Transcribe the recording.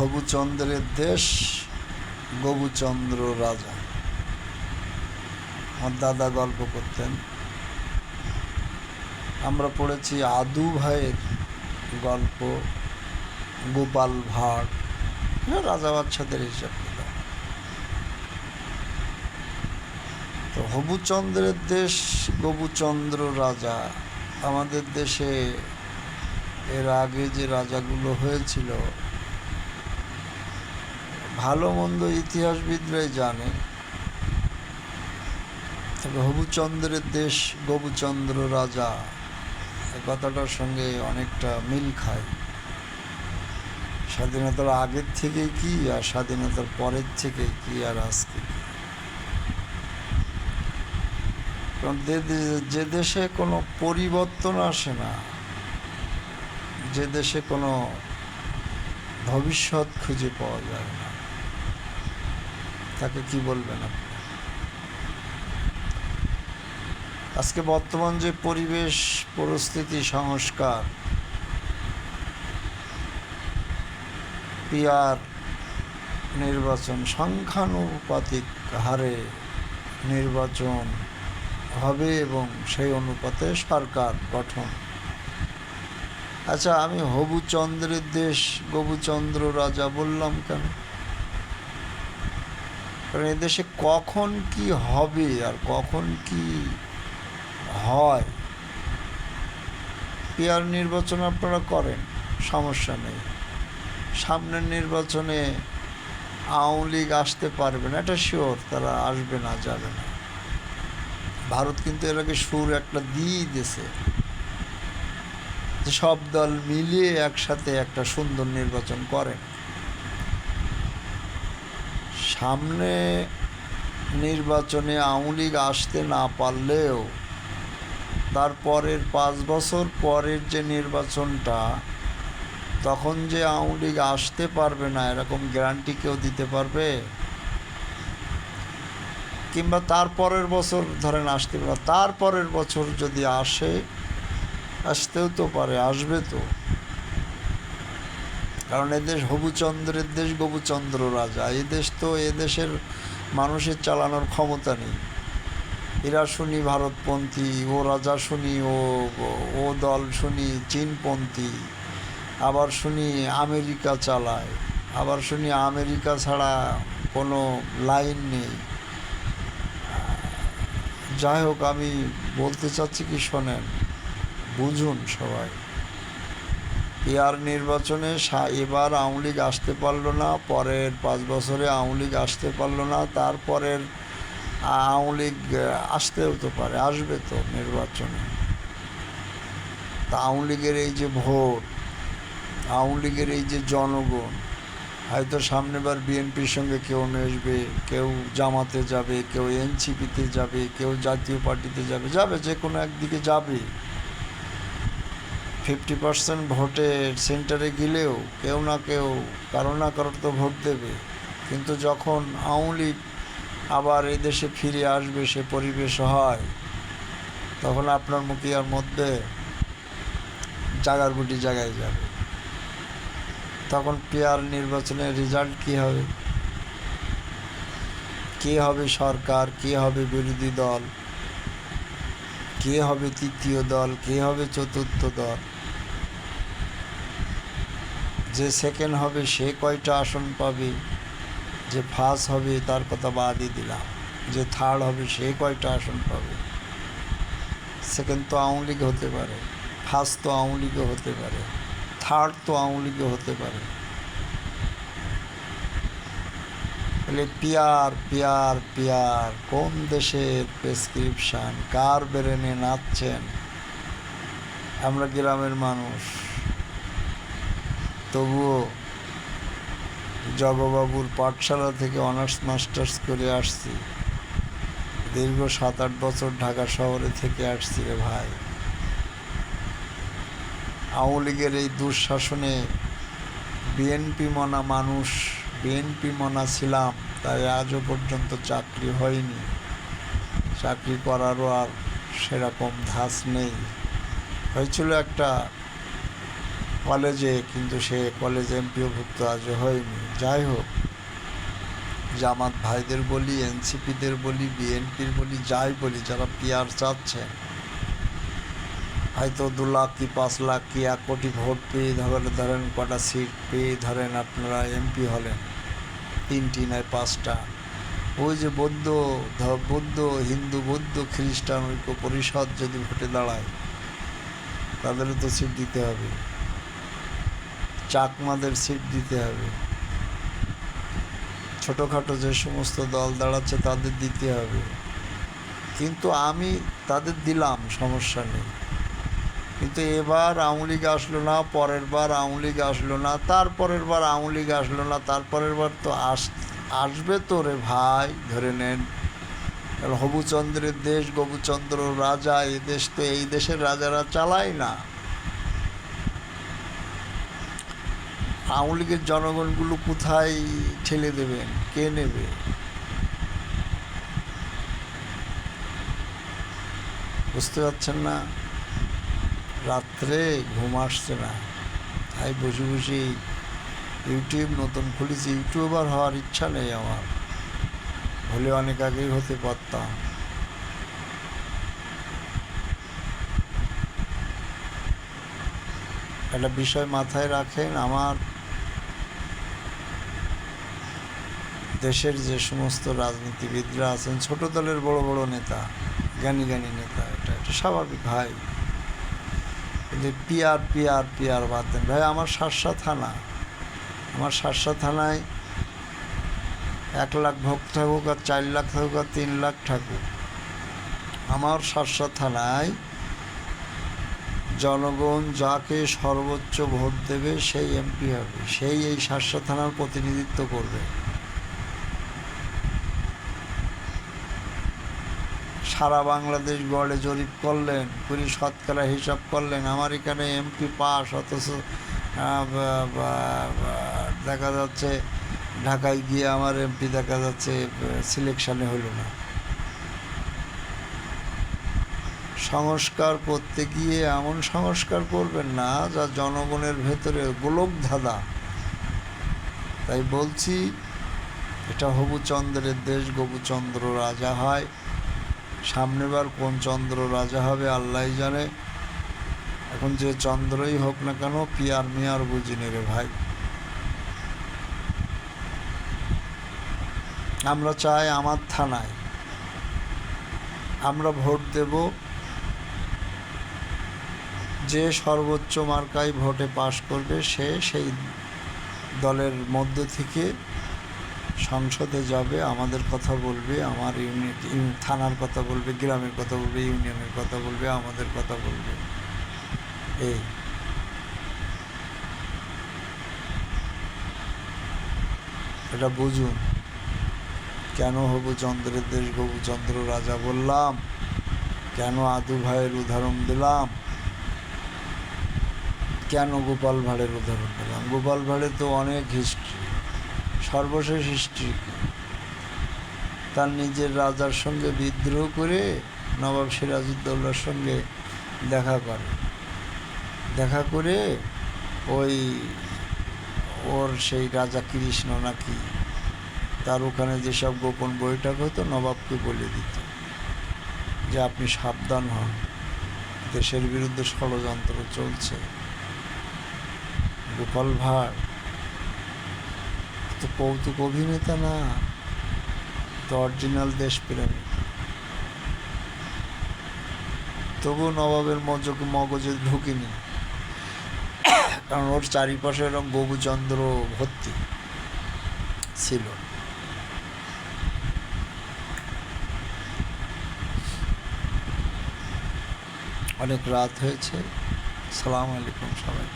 হবুচন্দ্রের দেশ গবুচন্দ্র রাজা। আমার দাদা গল্প করতেন। আমরা পড়েছি আদু ভাইয়ের গল্প গোপাল ভাঁড়। হ্যাঁ, রাজা বাচ্চাদের হিসাব তো হবুচন্দ্রের দেশ গবুচন্দ্র রাজা। আমাদের দেশে এর আগে যে রাজাগুলো হয়েছিল ভালো মন্দ ইতিহাসবিদরাই জানে। তবে হবুচন্দ্রের দেশ গবুচন্দ্র রাজা এই কথাটার সঙ্গে অনেকটা মিল খায়। স্বাধীনতার আগের থেকে কি আর স্বাধীনতার পরের থেকে কি আর আজকে কারণ যে দেশে কোনো পরিবর্তন আসে না, যে দেশে কোনো ভবিষ্যৎ খুঁজে পাওয়া যায় তাকে কি বলবেন আপনি? আজকে বর্তমান যে পরিবেশ, পরিস্থিতি, সংস্কার পিয়ার নির্বাচন, সংখ্যানুপাতিক হারে নির্বাচন হবে এবং সেই অনুপাতে সরকার গঠন। আচ্ছা আমি হবুচন্দ্রের দেশ, গবুচন্দ্র রাজা বললাম কেন? কারণ এদেশে কখন কি হবে আর কখন কি হয়, পিয়ার নির্বাচন আপনারা করেন, সমস্যা নেই। সামনের নির্বাচনে আওয়ামী লীগ আসতে পারবে না, এটা শিওর তারা আসবে না, যাবে না। ভারত কিন্তু এর আগে সুর একটা দিয়েই দিয়েছে। সব দল মিলিয়ে একসাথে একটা সুন্দর নির্বাচন করেন। সামনে নির্বাচনে আওয়ামী লীগ আসতে না পারলেও তারপরের পাঁচ বছর পরের যে নির্বাচনটা, তখন যে আওয়ামী লীগ আসতে পারবে না, এরকম গ্যারান্টি কেউ দিতে পারবে? কিংবা তারপরের বছর ধরেন আসতে পারে তারপরের বছর যদি আসে, আসতেও তো পারে, আসবে তো। কারণ এদেশ হবুচন্দ্রের দেশ গবুচন্দ্র রাজা। এই দেশ তো এদেশের মানুষের চালানোর ক্ষমতা নেই। এরা শুনি ভারতপন্থী, ও রাজা শুনি, ও ও দল শুনি চীনপন্থী, আবার শুনি আমেরিকা চালায়, আবার শুনি আমেরিকা ছাড়া কোনো লাইন নেই। যাই হোক, আমি বলতে চাচ্ছি কি শোনেন, বুঝুন সবাই। এয়ার নির্বাচনে এবার আওয়ামী লীগ আসতে পারল না, পরের পাঁচ বছরে আওয়ামী লীগ আসতে পারল না, তারপরের আওয়ামী লীগ আসতেও তো পারে, আসবে তো নির্বাচনে। তা আওয়ামী লীগের এই যে ভোট, আওয়ামী লীগের এই যে জনগণ, হয়তো সামনেবার বিএনপির সঙ্গে কেউ মেশবে, কেউ জামাতে যাবে, কেউ এনসিপিতে যাবে, কেউ জাতীয় পার্টিতে যাবে যাবে যে কোনো একদিকে যাবে ফিফটি পার্সেন্ট ভোটের সেন্টারে গেলেও কেউ না কেউ কারও না কারোর তো ভোট দেবে। কিন্তু যখন আওয়ামী আবার এই দেশে ফিরে আসবে, সে পরিবেশ হয়, তখন আপনার মুখিয়ার মধ্যে জাগার গুটি জায়গায় যাবে। তখন পেয়ার নির্বাচনের রেজাল্ট কী হবে? কে হবে সরকার? কে হবে বিরোধী দল? কে হবে তৃতীয় দল, কে হবে চতুর্থ দল? যে সেকেন্ড হবে, সে কয়টা আসন পাবে? যে ফার্স্ট হবে, তার কথা বাদই দিলাম। যে থার্ড হবে, সে কয়টা আসন পাবে? সেকেন্ড তো আওয়ামী লীগ হতে পারে ফার্স্ট তো আওয়ামী লীগও হতে পারে থার্ড তো আওয়ামী লীগও হতে পারে। তাহলে পিয়ার পিয়ার পিয়ার, কোন দেশের প্রেসক্রিপশান কার বেরেনে নাচছেন? আমরা গ্রামের মানুষ। তবুও জগবাবুর পাঠশালা থেকে অনার্স মাস্টার্স করে আসছি। দীর্ঘ সাত আট বছর ঢাকা শহরে থেকে আসছি রে ভাই। আওয়ামী লীগের এই দুঃশাসনে বিএনপি মনা মানুষ বিএনপি মনা ছিলাম, তাই আজও পর্যন্ত চাকরি হয়নি। চাকরি করারও আর সেরকম ধাস নেই। হয়েছিল একটা কলেজে, কিন্তু সে কলেজ এমপিওভুক্ত আজও হয়নি। যাই হোক, জামাত ভাইদের বলি, এনসিপিদের বলি, বিএনপির বলি, যাই বলি, যারা পিয়ার চাচ্ছে, হয়তো দু লাখ কি পাঁচ লাখ কি এক কোটি ভোট পেয়ে ধরেন ধরেন কটা সিট পেয়ে ধরেন আপনারা এমপি হলেন। তিনটি নয়, পাঁচটা। ওই যে বৌদ্ধ বৌদ্ধ, হিন্দু, বৌদ্ধ, খ্রিস্টান ঐক্য পরিষদ যদি ভোটে দাঁড়ায়, তাদেরও তো সিট দিতে হবে। চাকমাদের সিট দিতে হবে। ছোটোখাটো যে সমস্ত দল দাঁড়াচ্ছে তাদের দিতে হবে। কিন্তু আমি তাদের দিলাম, সমস্যা নেই। কিন্তু এবার আওয়ামী লীগ আসলো না, পরের বার আওয়ামী লীগ আসলো না, তারপরের বার আওয়ামী লীগ আসলো না, তারপরের বার তো আস, আসবে তো রে ভাই, ধরে নেন। হবুচন্দ্রের দেশ গবুচন্দ্র রাজা এই দেশ তো এই দেশের রাজারা চালায় না। আওয়ামী লীগের জনগণগুলো কোথায় ঠেলে দেবেন? কে নেবে? বুঝতে পারছেন না? রাত্রে ঘুম আসছে না। তাই বসে বসে ইউটিউব নতুন খুলেছি। ইউটিউবার হওয়ার ইচ্ছা নেই আমার। হলে অনেক আগেই হতে পারতাম। একটা বিষয় মাথায় রাখেন, আমার দেশের যে সমস্ত রাজনীতিবিদরা আছেন, ছোট দলের বড় বড় নেতা, জ্ঞানী জ্ঞানী নেতা, এটা একটা স্বাভাবিক ভাই কিন্তু পিয়ার পিয়ার পিয়ার বাদ দেন। ভাই, আমার শার্শা থানা। আমার শার্শা থানায় এক লাখ ভোগ থাকুক আর চার লাখ থাকুক আর তিন লাখ থাকুক। আমার শার্শা থানায় জনগণ যাকে সর্বোচ্চ ভোট দেবে, সেই এমপি হবে। সেই এই শার্শা থানার প্রতিনিধিত্ব করবে। সারা বাংলাদেশ গড়ে জরিপ করলেন কুড়ি শতকরা হিসাব করলেন। আমার এখানে এমপি পাস, অথচ দেখা যাচ্ছে ঢাকায় গিয়ে আমার এমপি দেখা যাচ্ছে সিলেকশানে হলো না। সংস্কার করতে গিয়ে এমন সংস্কার করবেন না, যা জনগণের ভেতরে গোলক ধাঁধা। তাই বলছি, এটা হবুচন্দ্রের দেশ গবুচন্দ্র রাজা হয়। সামনেবার কোন চন্দ্র রাজা হবে আল্লাহ জানে। এখন যে চন্দ্রই হোক না কেন পিয়ার মিয়ার বুঝি রে ভাই। আমরা চাই আমার থানায়। আমরা ভোট দেব। যে সর্বোচ্চ মার্কায় ভোটে পাশ করবে সে সেই দলের মধ্য থেকে সংসদে যাবে, আমাদের কথা বলবে, আমার ইউনিট ইউ- থানার কথা বলবে, গ্রামের কথা বলবে, ইউনিয়নের কথা বলবে, আমাদের কথা বলবে। এই। এটা বুঝুন। কেন হবু চন্দ্রের দেশ চন্দ্র রাজা বললাম? কেন আদু ভাইয়ের উদাহরণ দিলাম? কেন গোপাল ভাঁড়ের উদাহরণ দিলাম? গোপাল ভাঁড়ের তো অনেক হিস্ট্রি সর্বশেষ হিস্ট্রি তার নিজের রাজার সঙ্গে বিদ্রোহ করে নবাব সিরাজউদ্দৌলার সঙ্গে দেখা করে। দেখা করে ওই ওর সেই রাজা কৃষ্ণ নাকি, তার ওখানে যেসব গোপন বৈঠক হতো নবাবকে বলে দিত যে আপনি সাবধান হন, দেশের বিরুদ্ধে ষড়যন্ত্র চলছে। গোপাল ভাঁড় তো কৌতুক অভিনেতা না? তো অরিজিনাল দেশপ্রেমী তবু নবাবের মজক মগজে ঢুকিনি। কারণ ওর চারিপাশে এরকম গবুচন্দ্র ভর্তি ছিল। অনেক রাত হয়েছে। সালাম আলাইকুম সবাই